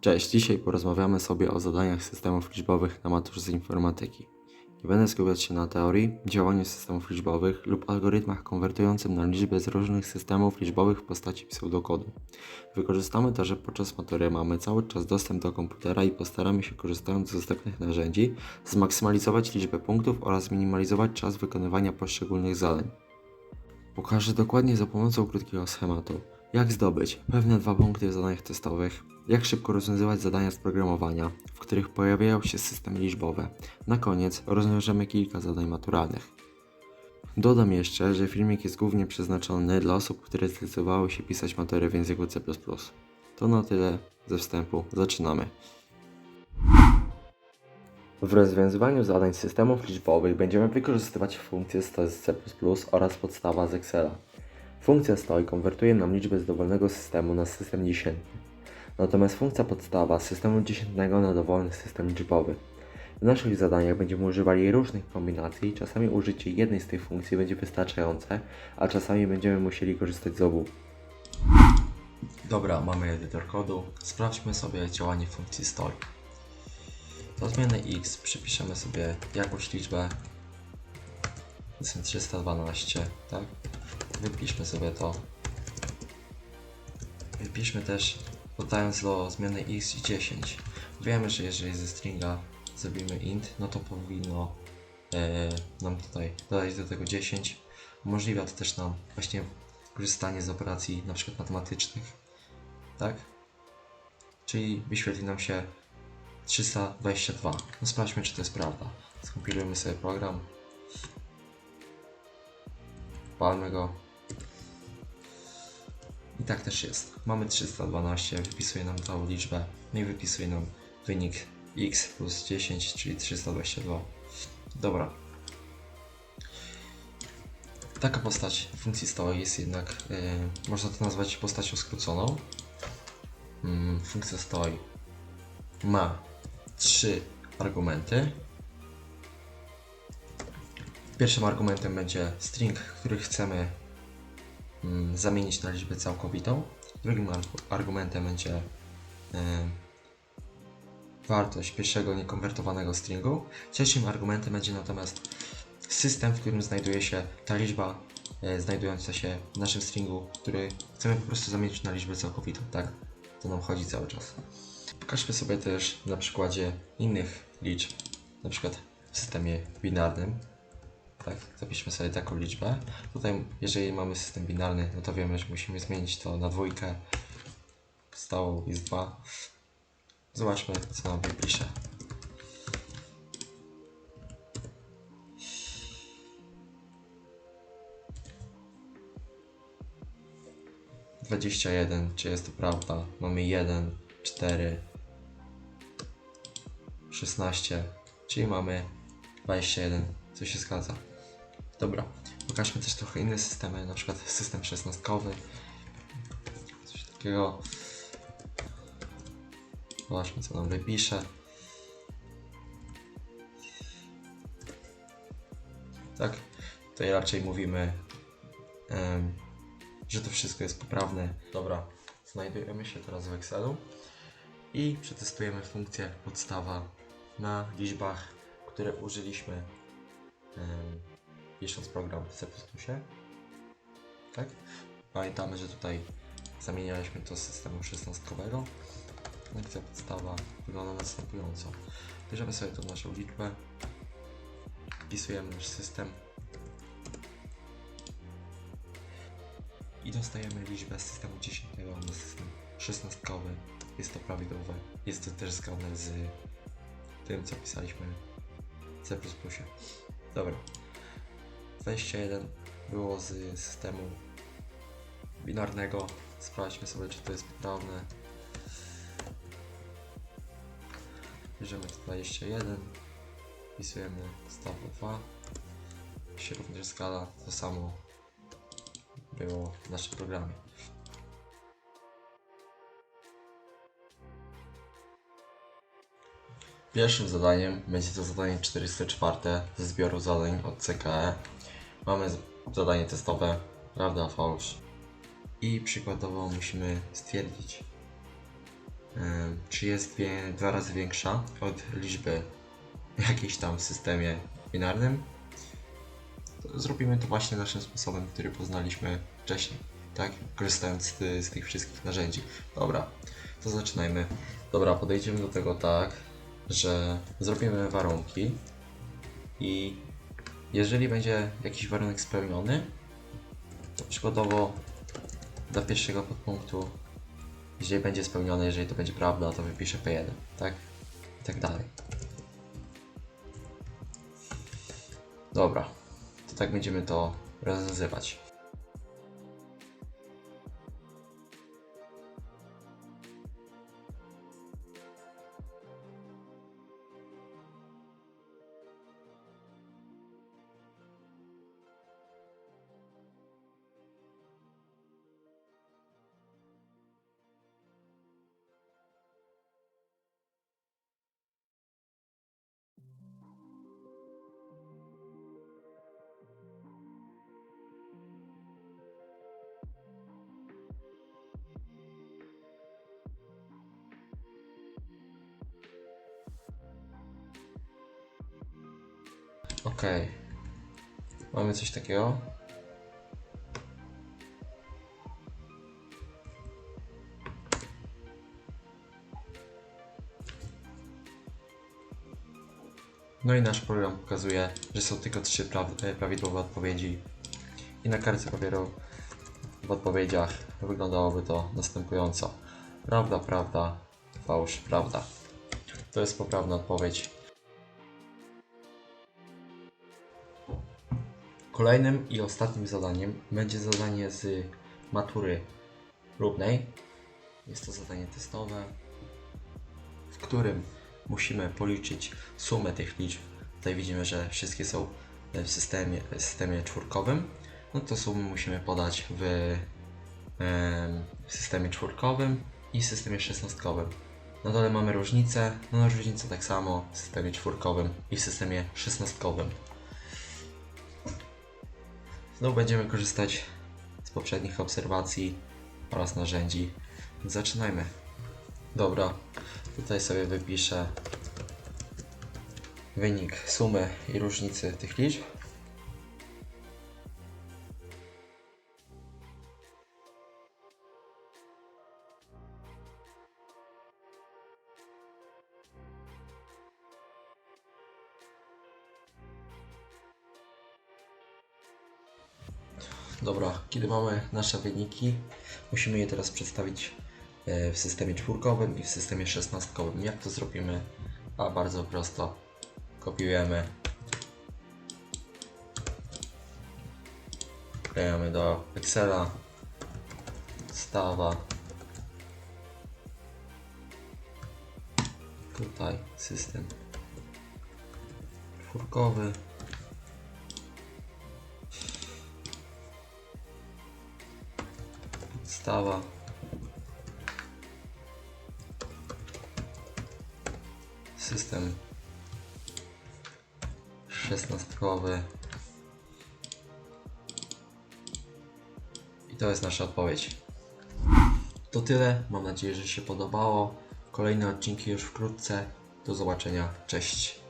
Cześć, dzisiaj porozmawiamy sobie o zadaniach systemów liczbowych na maturze z informatyki. Nie będę skupiać się na teorii, działaniu systemów liczbowych lub algorytmach konwertującym na liczbę z różnych systemów liczbowych w postaci pseudokodu. Wykorzystamy to, że podczas matury mamy cały czas dostęp do komputera i postaramy się korzystając z dostępnych narzędzi zmaksymalizować liczbę punktów oraz zminimalizować czas wykonywania poszczególnych zadań. Pokażę dokładnie za pomocą krótkiego schematu, jak zdobyć pewne dwa punkty w zadaniach testowych, jak szybko rozwiązywać zadania z programowania, w których pojawiają się systemy liczbowe. Na koniec rozwiążemy kilka zadań maturalnych. Dodam jeszcze, że filmik jest głównie przeznaczony dla osób, które zdecydowały się pisać maturę w języku C++. To na tyle ze wstępu. Zaczynamy. W rozwiązywaniu zadań systemów liczbowych będziemy wykorzystywać funkcję stoi z C++ oraz podstawa z Excela. Funkcja stoi konwertuje nam liczbę z dowolnego systemu na system dziesiętny. Natomiast funkcja podstawa systemu dziesiętnego na dowolny system liczbowy. W naszych zadaniach będziemy używali różnych kombinacji, czasami użycie jednej z tych funkcji będzie wystarczające, a czasami będziemy musieli korzystać z obu. Dobra, mamy edytor kodu. Sprawdźmy sobie działanie funkcji stoi. Do zmiany x przypiszemy sobie jakąś liczbę. To są 312, tak? Wypiszmy sobie to. Wypiszmy też, dodając do zmiany x 10. Wiemy, że jeżeli ze stringa zrobimy int, no to powinno e, nam tutaj dodać do tego 10. Umożliwia to też nam właśnie korzystanie z operacji na przykład matematycznych, tak? Czyli wyświetli nam się 322. No sprawdźmy, czy to jest prawda. Skompilujemy sobie program. Palmy go. I tak też jest. Mamy 312, wypisuje nam tą liczbę, no i wypisuje nam wynik x plus 10, czyli 322. Dobra. Taka postać funkcji stoi jest jednak, yy, można to nazwać postacią skróconą. Mm, funkcja stoi ma trzy argumenty. Pierwszym argumentem będzie string, który chcemy zamienić na liczbę całkowitą. Drugim ar- argumentem będzie y, wartość pierwszego niekonwertowanego stringu. Trzecim argumentem będzie natomiast system, w którym znajduje się ta liczba y, znajdująca się w naszym stringu, który chcemy po prostu zamienić na liczbę całkowitą. Tak, to nam chodzi cały czas. Pokażmy sobie też na przykładzie innych liczb, na przykład w systemie binarnym. Tak, zapiszmy sobie taką liczbę. Tutaj, jeżeli mamy system binarny, no to wiemy, że musimy zmienić to na dwójkę. Stałą jest 2. Zobaczmy, co nam wypisze. Dwadzieścia jeden, czy jest to prawda? Mamy jeden, cztery, 16, czyli mamy 21, co się zgadza. Dobra, pokażmy też trochę inne systemy, na przykład system szesnastkowy, coś takiego. Zobaczmy, co nam wypisze. Tak, tutaj raczej mówimy, em, że to wszystko jest poprawne. Dobra, znajdujemy się teraz w Excelu i przetestujemy funkcję podstawa na liczbach, które użyliśmy pisząc program w C++. Tak? Pamiętamy, że tutaj zamienialiśmy to z systemu szesnastkowego. Funkcja podstawa wygląda następująco. Bierzemy sobie tą naszą liczbę, wpisujemy nasz system i dostajemy liczbę z systemu 10 na system szesnastkowy. Jest to prawidłowe. Jest to też zgodne z tym, co pisaliśmy w C++. Dobra. 21 było z systemu binarnego. Sprawdźmy sobie, czy to jest poprawne. Bierzemy 21, wpisujemy stawę 2. Się również zgadza, to samo było w naszym programie. Pierwszym zadaniem będzie to zadanie 404 ze zbioru zadań od CKE. Mamy zadanie testowe, prawda, fałsz. I przykładowo musimy stwierdzić, czy jest dwa razy większa od liczby jakiejś tam w systemie binarnym, zrobimy to właśnie naszym sposobem, który poznaliśmy wcześniej, tak? Korzystając z, z tych wszystkich narzędzi. Dobra, to zaczynajmy. Dobra, podejdziemy do tego tak, że zrobimy warunki i jeżeli będzie jakiś warunek spełniony, to przykładowo dla pierwszego podpunktu, jeżeli będzie spełniony, jeżeli to będzie prawda, to wypiszę P1, tak? I tak dalej. Dobra, to tak będziemy to rozwiązywać. Okej. Mamy coś takiego. No i nasz program pokazuje, że są tylko trzy e, prawidłowe odpowiedzi. I na kartce papieru w odpowiedziach wyglądałoby to następująco. Prawda, prawda, fałsz, prawda. To jest poprawna odpowiedź. Kolejnym i ostatnim zadaniem będzie zadanie z matury próbnej. Jest to zadanie testowe, w którym musimy policzyć sumę tych liczb. Tutaj widzimy, że wszystkie są w systemie, w systemie czwórkowym. No to sumy musimy podać w, w systemie czwórkowym i systemie szesnastkowym. Na dole mamy różnicę, no różnicę tak samo w systemie czwórkowym i w systemie szesnastkowym. Znów będziemy korzystać z poprzednich obserwacji oraz narzędzi. Zaczynajmy. Dobra, tutaj sobie wypiszę wynik sumy i różnicy tych liczb. Dobra, kiedy mamy nasze wyniki, musimy je teraz przedstawić e, w systemie czwórkowym i w systemie szesnastkowym. Jak to zrobimy? A bardzo prosto. Kopiujemy. Wklejamy do Excela. Stawa. Tutaj system czwórkowy. Podstawa. System szesnastkowy. I to jest nasza odpowiedź. To tyle. Mam nadzieję, że się podobało. Kolejne odcinki już wkrótce. Do zobaczenia. Cześć.